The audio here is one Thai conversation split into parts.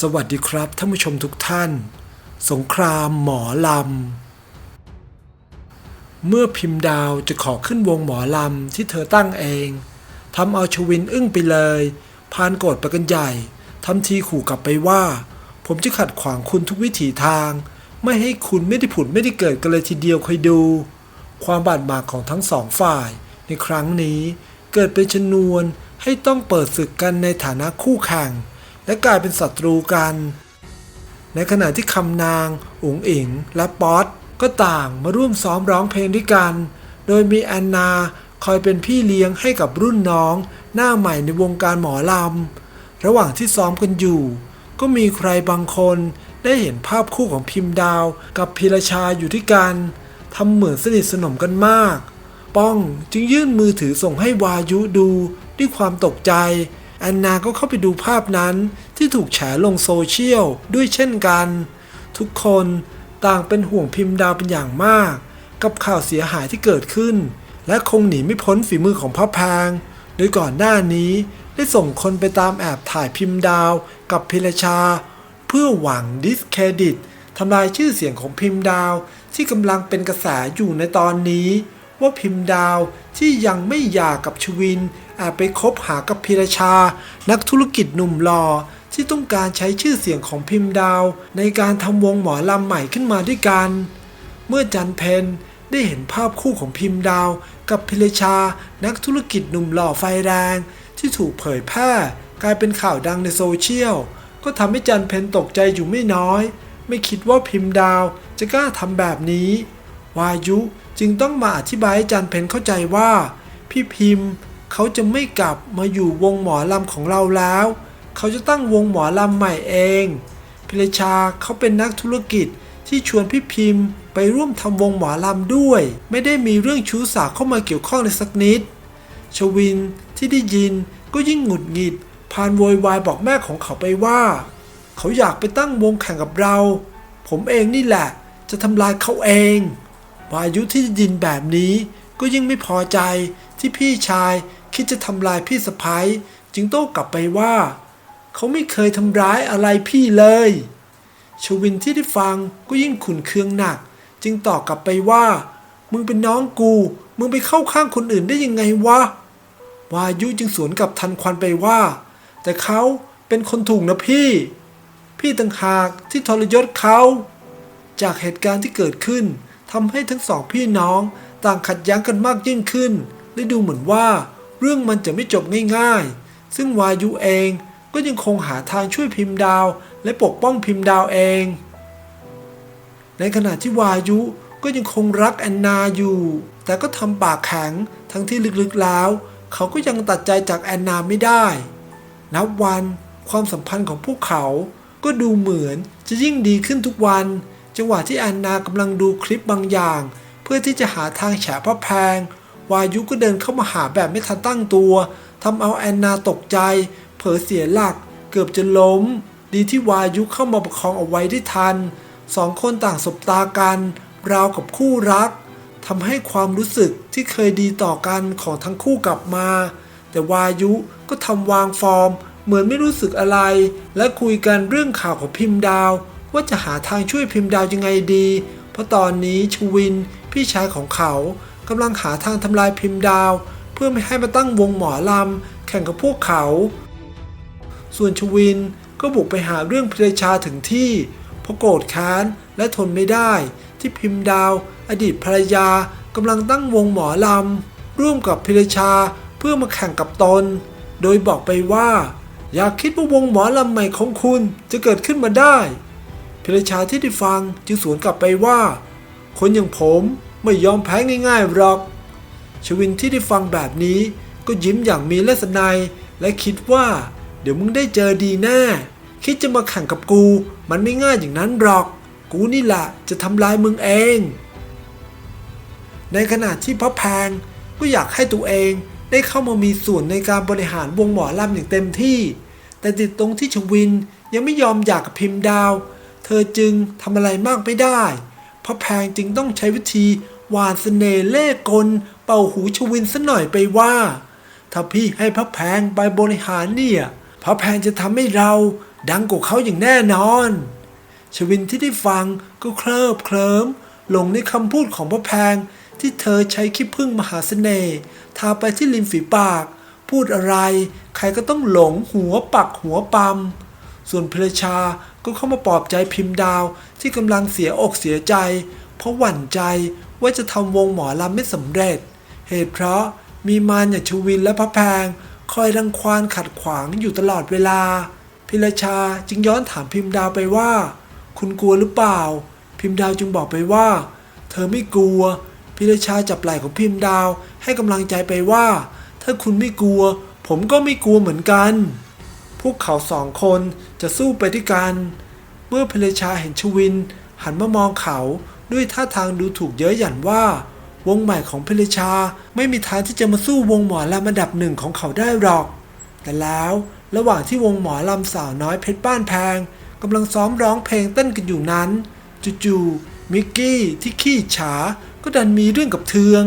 สวัสดีครับท่านผู้ชมทุกท่าน สงครามหมอลำ เมื่อพิมพ์ดาวจะขอขึ้นวงหมอลำที่เธอตั้งเองทำเอาชวินอึ้งไปเลย พานโกรธไปกันใหญ่ทำทีขู่กลับไปว่า ผมจะขัดขวางคุณทุกวิถีทาง ไม่ให้คุณไม่ได้ผุดไม่ได้เกิดกันเลยทีเดียวคอยดู ความบาดหมางของทั้งสองฝ่ายในครั้งนี้เกิดเป็นชนวนให้ต้องเปิดศึกกันในฐานะคู่แข่ง และกลายเป็นศัตรูกัน ในขณะที่คำนางอุ๋งอิง และป๊อตก็ต่างมาร่วมซ้อมร้องเพลงด้วยกัน โดยมีแอนนาคอยเป็นพี่เลี้ยงให้กับรุ่นน้อง หน้าใหม่ในวงการหมอลำ ระหว่างที่ซ้อมกันอยู่ ก็มีใครบางคนได้เห็นภาพคู่ของพิมพ์ดาวกับพีรชาอยู่ที่กันทำเหมือนสนิทสนมกันมาก ป้องจึงยื่นมือถือส่งให้วายุดูด้วยความตกใจ แอนนาก็เข้าไปดูภาพนั้นที่ถูกแฉลงโซเชียลด้วยเช่นกัน ทุกคนต่างเป็นห่วงพิมพ์ดาวเป็นอย่างมาก กับข่าวเสียหายที่เกิดขึ้น และคงหนีไม่พ้นฝีมือของพ่อแพงโดยก่อนหน้านี้ได้ส่งคนไปตามแอบถ่ายพิมพ์ดาวกับพิรชา เพื่อหวังดิสเครดิตทำลายชื่อเสียงของพิมพ์ดาวที่กำลังเป็นกระแสอยู่ในตอนนี้ ว่าพิมพ์ดาวที่ยังไม่หย่ากับชวินแอบไปคบหากับพิรชา นักธุรกิจหนุ่มหล่อที่ต้องการใช้ชื่อเสียงของพิมพ์ดาว ในการทำวงหมอลำใหม่ขึ้นมาด้วยกัน เมื่อจันเพนได้เห็นภาพคู่ของพิมพ์ดาว กับพิรชา นักธุรกิจหนุ่มหล่อไฟแรง ที่ถูกเผยแพร่ กลายเป็นข่าวดังในโซเชียลก็ทำให้จันเพนตกใจอยู่ไม่น้อย ไม่คิดว่าพิมพ์ดาวจะกล้าทำแบบนี้ วายุจึงต้องมาอธิบายให้จันเพนเข้าใจว่า พี่พิมพ์เขาจะไม่กลับมาอยู่วงหมอลำของเราแล้ว เขาจะตั้งวงหมอลำใหม่เองพิรชาเขาเป็นนักธุรกิจที่ชวนพี่พิมพ์ไปร่วมทำวงหมอลำด้วย ไม่ได้มีเรื่องชู้สาวเข้ามาเกี่ยวข้องในสักนิด ชวินที่ได้ยินก็ยิ่งหงุดหงิด พานโวยวายบอกแม่ของเขาไปว่า เขาอยากไปตั้งวงแข่งกับเรา ผมเองนี่แหละ จะทำลายเขาเอง วายุที่ได้ยินแบบนี้ ก็ยิ่งไม่พอใจที่พี่ชายคิดจะทำลายพี่สะพ้ยจึงโต้กลับไปว่า เขาไม่เคยทำร้ายอะไรพี่เลยชวินที่ได้ฟังก็ยิ่งขุนเคืองหนัก จึงตอบกลับไปว่า มึงเป็นน้องกู มึงไปเข้าข้างคนอื่นได้ยังไงวะวายุจึงสวนกับทันควันไปว่า แต่เขาเป็นคนถูกนะพี่ พี่ต่างหากที่ทรยศเขา จากเหตุการณ์ที่เกิดขึ้น ทำให้ทั้งสองพี่น้องต่างขัดแย้งกันมากยิ่งขึ้น และดูเหมือนว่า เรื่องมันจะไม่จบง่ายๆ ซึ่งวายุเองก็ยังคงหาทางช่วยพิมพ์ดาว และปกป้องพิมพ์ดาวเอง ในขณะที่วายุก็ยังคงรักแอนนาอยู่ แต่ก็ทำปากแข็งทั้งที่ลึกๆแล้ว เขาก็ยังตัดใจจากแอนนาไม่ได้ นับวันความสัมพันธ์ของพวกเขาก็ดูเหมือนจะยิ่งดีขึ้นทุกวัน จังหวะที่แอนนากำลังดูคลิปบางอย่าง เพื่อที่จะหาทางแฉพระแพง วายุก็เดินเข้ามาหาแบบไม่ทันตั้งตัวทำเอาแอนนาตกใจ เผลอเสียหลัก เกือบจะล้ม ดีที่วายุเข้ามาประคองเอาไว้ได้ทันสองคนต่างสบตากัน ราวกับคู่รักทำให้ความรู้สึกที่เคยดีต่อกันของทั้งคู่กลับมา แต่วายุก็ทำวางฟอร์ม เหมือนไม่รู้สึกอะไร และคุยกันเรื่องข่าวของพิมพ์ดาว ว่าจะหาทางช่วยพิมพ์ดาวยังไงดี เพราะตอนนี้ชวินพี่ชายของเขากำลังหาทางทำลายพิมพ์ดาว เพื่อไม่ให้มาตั้งวงหมอลำแข่งกับพวกเขา ส่วนชวินก็บุกไปหาเรื่องพิรชาถึงที่เพราะโกรธแค้นและทนไม่ได้ ที่พิมพ์ดาว อดีตภรรยากำลังตั้งวงหมอลำร่วมกับพิรชาเพื่อมาแข่งกับตน โดยบอกไปว่า อย่าคิดว่าวงหมอลำใหม่ของคุณจะเกิดขึ้นมาได้ พิรชาที่ได้ฟังจึงสวนกลับไปว่า คนอย่างผมไม่ยอมแพ้ง่ายๆหรอก ชวินที่ได้ฟังแบบนี้ก็ยิ้มอย่างมีเลสนายและคิดว่า เดี๋ยวมึงได้เจอดีแน่ คิดจะมาแข่งกับกู มันไม่ง่ายอย่างนั้นหรอก กูนี่แหละจะทำลายมึงเอง ในขณะที่พระแพงก็อยากให้ตัวเองได้เข้ามามีส่วนในการบริหารวงหมอลำอย่างเต็มที่ แต่ติดตรงที่ชวินยังไม่ยอมอยากกับพิมพ์ดาว เธอจึงทำอะไรมากไม่ได้ เพราะแพงจึงต้องใช้วิธีหวานเสน่ห์เล่กล เป่าหูชวินซะหน่อยไปว่า ถ้าพี่ให้พระแพงไปบริหารเนี่ยพระแพงจะทำให้เราดังกว่าเขาอย่างแน่นอน ชวินที่ได้ฟังก็เคลิบเคลิ้มหลงในคำพูดของพระแพงที่เธอใช้ขี้ผึ้งมหาเสน่ห์ทาไปที่ริมฝีปาก พูดอะไร ใครก็ต้องหลงหัวปักหัวปั๊มส่วนพลชา ก็เข้ามาปลอบใจพิมพ์ดาวที่กำลังเสียอกเสียใจ เพราะหวั่นใจว่าจะทำวงหมอลำไม่สำเร็จ เหตุเพราะมีมารอย่างชวินและพระแพง คอยรังควานขัดขวางอยู่ตลอดเวลา พิรชาจึงย้อนถามพิมพ์ดาวไปว่า คุณกลัวหรือเปล่า พิมพ์ดาวจึงบอกไปว่า เธอไม่กลัว พิรชาจับไหล่ของพิมพ์ดาวให้กำลังใจไปว่า ถ้าคุณไม่กลัว ผมก็ไม่กลัวเหมือนกัน วกเขาสองคนจะสู้ไปด้วยกัน เมื่อพิรชาเห็นชวิน หันมามองเขาด้วยท่าทางดูถูกเย้ยหยันว่า วงใหม่ของพิรชาไม่มีทางที่จะมาสู้วงหมอลำอันดับหนึ่งของเขาได้หรอก แต่แล้วระหว่างที่วงหมอลำสาวน้อยเพชรบ้านแพงกำลังซ้อมร้องเพลงเต้นกันอยู่นั้นจู่ๆมิกกี้ที่ขี้ฉาก็ดันมีเรื่องกับเทือง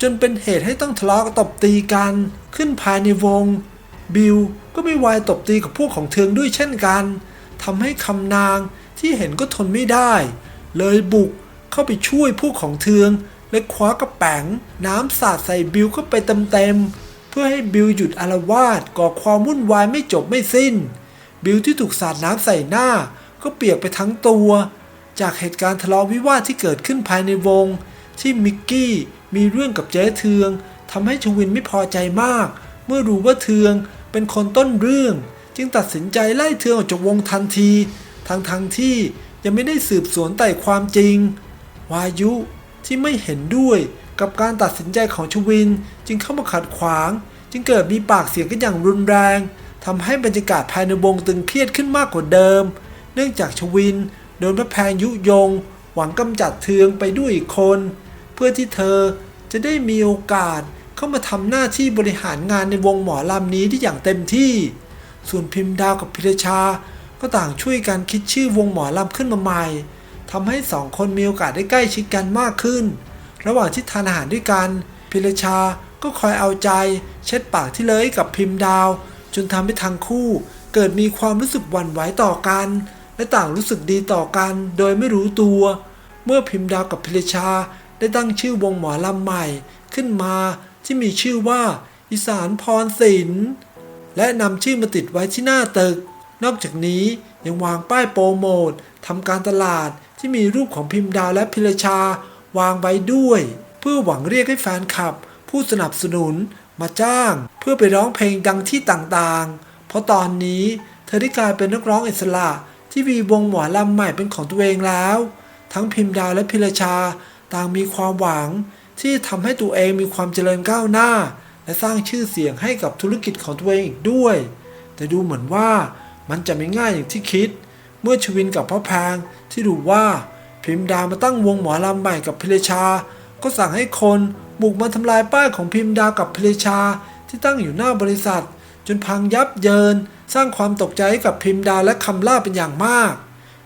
จนเป็นเหตุให้ต้องทะเลาะตบตีกัน ขึ้นภายในวง บิลก็ไม่วายตบตีกับพวกของเทืองด้วยเช่นกันทำให้คำนางที่เห็นก็ทนไม่ได้ เลยบุกเข้าไปช่วยพวกของเทืองและคว้ากระแป๋งน้ำสาดใส่บิลเข้าไปเต็มๆเพื่อให้บิลหยุดอารวาสก่อความวุ่นวายไม่จบไม่สิ้น บิลที่ถูกสาดน้ำใส่หน้าก็เปียกไปทั้งตัว จากเหตุการณ์ทะเลาะวิวาทที่เกิดขึ้นภายในวง ที่มิกกี้มีเรื่องกับเจ๊เทืองทำให้ชวินไม่พอใจมาก เมื่อรู้ว่าเทือง เป็นคนต้นเรื่อง จึงตัดสินใจไล่เทือออกจากวงทันที ทั้งทั้งๆที่ยังไม่ได้สืบสวนไต่ความจริง วายุที่ไม่เห็นด้วยกับการตัดสินใจของชวินจึงเข้ามาขัดขวาง จึงเกิดมีปากเสียงกันอย่างรุนแรงทำให้บรรยากาศภายในวงตึงเครียดขึ้นมากกว่าเดิม เนื่องจากชวินโดนพระแพงยุยง หวังกำจัดเทืองไปด้วยอีกคน เพื่อที่เธอจะได้มีโอกาส เข้ามาทำหน้าที่บริหารงานในวงหมอลำนี้ได้อย่างเต็มที่ ส่วนพิมพ์ดาวกับพิรชา ก็ต่างช่วยกันคิดชื่อวงหมอลำขึ้นมาใหม่ทำให้สองคนมีโอกาสได้ใกล้ชิดกันมากขึ้น ระหว่างที่ทานอาหารด้วยกัน พิรชาก็คอยเอาใจ เช็ดปากที่เลยกับพิมพ์ดาว จนทำให้ทั้งคู่ เกิดมีความรู้สึกหวั่นไหวต่อกัน และต่างรู้สึกดีต่อกัน โดยไม่รู้ตัว เมื่อพิมพ์ดาวกับพิรชาได้ตั้งชื่อวงหมอลำใหม่ขึ้นมา ที่มีชื่อว่าอีสานพรศิลป์และนำชื่อมาติดไว้ที่หน้าตึก นอกจากนี้ยังวางป้ายโปรโมททำการตลาดที่มีรูปของพิมพ์ดาวและพิรชาวางไว้ด้วย เพื่อหวังเรียกให้แฟนคลับ ผู้สนับสนุนมาจ้าง เพื่อไปร้องเพลงดังที่ต่างๆ เพราะตอนนี้เธอได้กลายเป็นนักร้องอิสระที่มีวงหมอลำใหม่เป็นของตัวเองแล้ว ทั้งพิมพ์ดาวและพิรชาต่างมีความหวัง ที่ทำให้ตัวเองมีความเจริญก้าวหน้า และสร้างชื่อเสียงให้กับธุรกิจของตัวเองอีกด้วย แต่ดูเหมือนว่ามันจะไม่ง่ายอย่างที่คิด เมื่อชวินกับพ่อแพงที่รู้ว่าพิมพ์ดามาตั้งวงหมอลำใหม่กับพิรชา ก็สั่งให้คนบุกมาทำลายป้ายของพิมพ์ดากับพิรชาที่ตั้งอยู่หน้าบริษัท จนพังยับเยิน สร้างความตกใจให้กับพิมพ์ดาและคำล่าเป็นอย่างมาก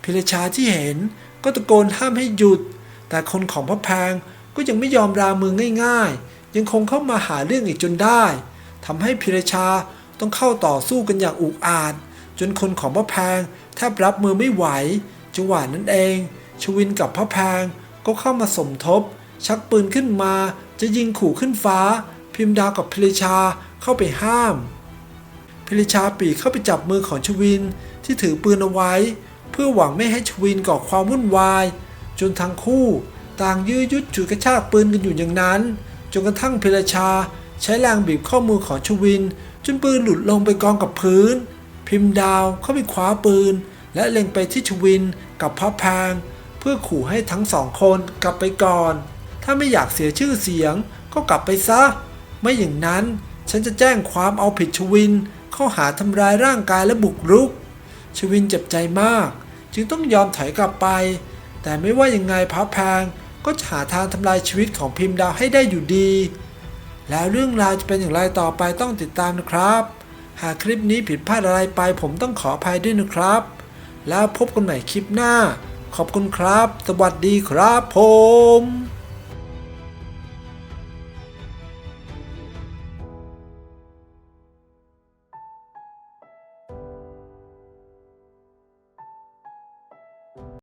พิรชาที่เห็นก็ตะโกนห้ามให้หยุด แต่คนของพ่อแพง ก็ยังไม่ยอมรามือง่ายๆ ยังคงเข้ามาหาเรื่องอีกจนได้ทำให้พิรชาต้องเข้าต่อสู้กันอย่างอุกอาจ จนคนของพ่อแพงแทบรับมือไม่ไหวจังหวะนั้นเอง ชวินกับพ่อแพงก็เข้ามาสมทบ ชักปืนขึ้นมา จะยิงขู่ขึ้นฟ้า พิมดากับพิรชาเข้าไปห้ามพิริชาปีเข้าไปจับมือของชวินที่ถือปืนเอาไว้ เพื่อหวังไม่ให้ชวินก่อความวุ่นวาย จนทั้งคู่ ต่างยื้อยุดฉุดกระชากปืนกันอยู่อย่างนั้น จนกระทั่งพิรชาใช้แรงบีบข้อมือของชวิน จนปืนหลุดลงไปกองกับพื้น พิมพ์ดาวเข้าไปคว้าปืน และเล็งไปที่ชวินกับพระแพงเพื่อขู่ให้ทั้งสองคนกลับไปก่อน ถ้าไม่อยากเสียชื่อเสียงก็กลับไปซะ ไม่อย่างนั้นฉันจะแจ้งความเอาผิดชวินข้อหาทำร้ายร่างกายและบุกรุก ชวินเจ็บใจมาก จึงต้องยอมถอยกลับไป แต่ไม่ว่ายังไงพระแพง ก็หาทางทำลายชีวิตของพิมพ์ดาวให้ได้อยู่ดี แล้วเรื่องราวจะเป็นอย่างไรต่อไปต้องติดตามนะครับ หากคลิปนี้ผิดพลาดอะไรไปผมต้องขออภัยด้วยนะครับ แล้วพบกันใหม่คลิปหน้า ขอบคุณครับ สวัสดีครับผม